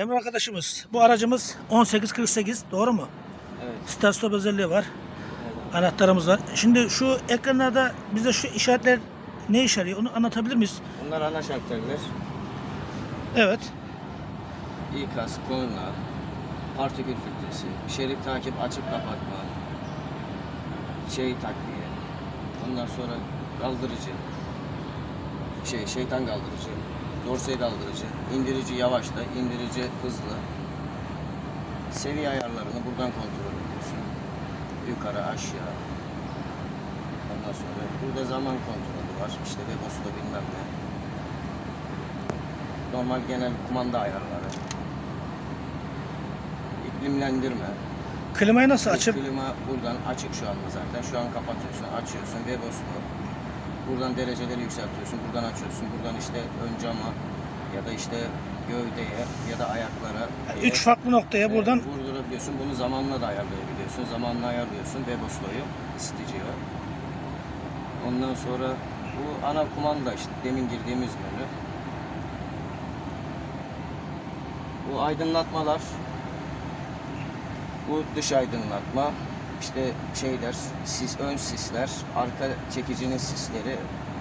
Emre arkadaşımız bu aracımız 1848 doğru mu? Evet. Start stop özelliği var. evet. Anahtarımız var. Şimdi şu ekranlarda bize şu işaretler ne işe yarıyor onu anlatabilir miyiz? Bunlar ana şartlardır. Evet. İkaz, korna, partikül filtresi, şerit takip açıp kapatma, şey takviye, ondan sonra kaldırıcı, şey şeytan kaldırıcı, dorsey kaldırıcı, indirici yavaşta, indirici hızlı. Seviye ayarlarını buradan kontrol ediyorsun. Yukarı aşağı. Ondan sonra burada zaman kontrolü var. İşte Webos'ta bilmem ne. Normal genel kumanda ayarları. İklimlendirme. Klimayı nasıl açıp Klima buradan açık şu anda zaten. Şu an kapatıyorsun, açıyorsun. Webos'ta. Buradan dereceleri yükseltiyorsun. Buradan açıyorsun. Buradan işte ön cama ya da işte gövdeye ya da ayaklara. diye, üç farklı noktaya e, buradan vurdurabiliyorsun. Bunu zamanla da ayarlayabiliyorsun. Zamanla ayarlıyorsun. Webos'toyu ısıtıcıyı. Ondan sonra bu ana kumanda işte demin girdiğimiz menü. Bu aydınlatmalar bu dış aydınlatma işte şeyler sis ön sisler arka çekicinin sisleri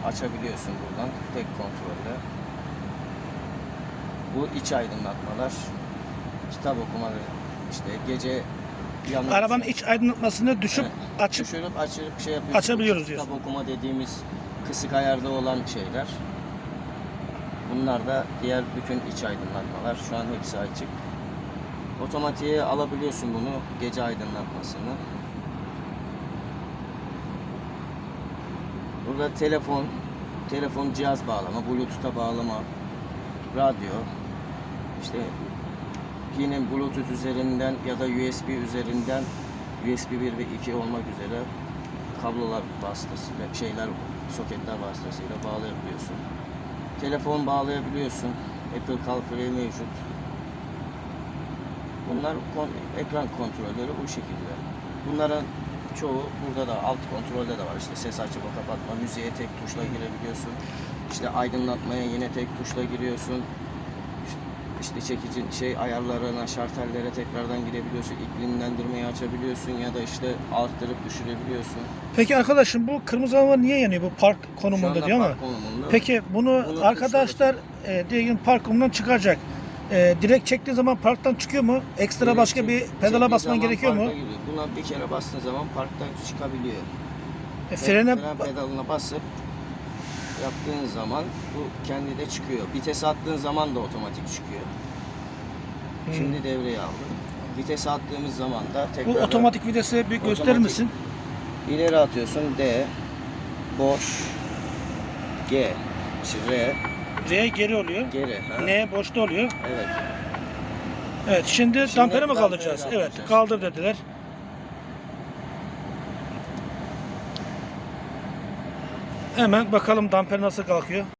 açabiliyorsun buradan tek kontrolle. Bu iç aydınlatmalar kitap okumaları işte gece yanıp arabanın iç aydınlatmasını düşüp Evet. açıp düşürüp açıp şey yapıyorsun. Açabiliyoruz Kitap diyorsun. okuma dediğimiz kısık ayarda olan şeyler. Bunlar da diğer bütün iç aydınlatmalar. Şu an hepsi açık. Otomatiğe alabiliyorsun bunu gece aydınlatmasını. Burada telefon, telefon cihaz bağlama, bluetooth'a bağlama, radyo, işte yine bluetooth üzerinden ya da USB üzerinden USB 1 ve 2 olmak üzere kablolar vasıtasıyla, şeyler, soketler vasıtasıyla bağlayabiliyorsun. Telefon bağlayabiliyorsun. Apple CarPlay mevcut. Bunlar kon- ekran kontrolleri bu şekilde. Bunların çoğu burada da alt kontrolde de var. İşte ses açıp kapatma, müziğe tek tuşla girebiliyorsun. İşte aydınlatmaya yine tek tuşla giriyorsun. İşte çekici şey ayarlarına, şartellere tekrardan girebiliyorsun. İklimlendirmeyi açabiliyorsun ya da işte arttırıp düşürebiliyorsun. Peki arkadaşım bu kırmızı lamba niye yanıyor bu park konumunda diyor ama. park konumunda. Peki bunu Bunu arkadaşlar e, diyelim park konumundan çıkaracak. E, direkt çektiği zaman parktan çıkıyor mu? Ekstra Direkt başka çek- bir çektiği pedala basman zaman gerekiyor mu? parka giriyor. Buna bir kere bastığın zaman parktan çıkabiliyor. E, frene Fren pedalına basıp yaptığın zaman bu kendi de çıkıyor. Vites attığın zaman da otomatik çıkıyor. Hmm. Şimdi devreye aldım. Vites attığımız zaman da bu tekrar otomatik vitesi bir gösterir Otomatik. misin? ileri atıyorsun D boş G işte R R geri oluyor. geri. Ha. N boşta oluyor. Evet. Evet şimdi, Şimdi dampere mi dampere kaldıracağız? Evet kaldır dediler. Hemen bakalım damper nasıl kalkıyor.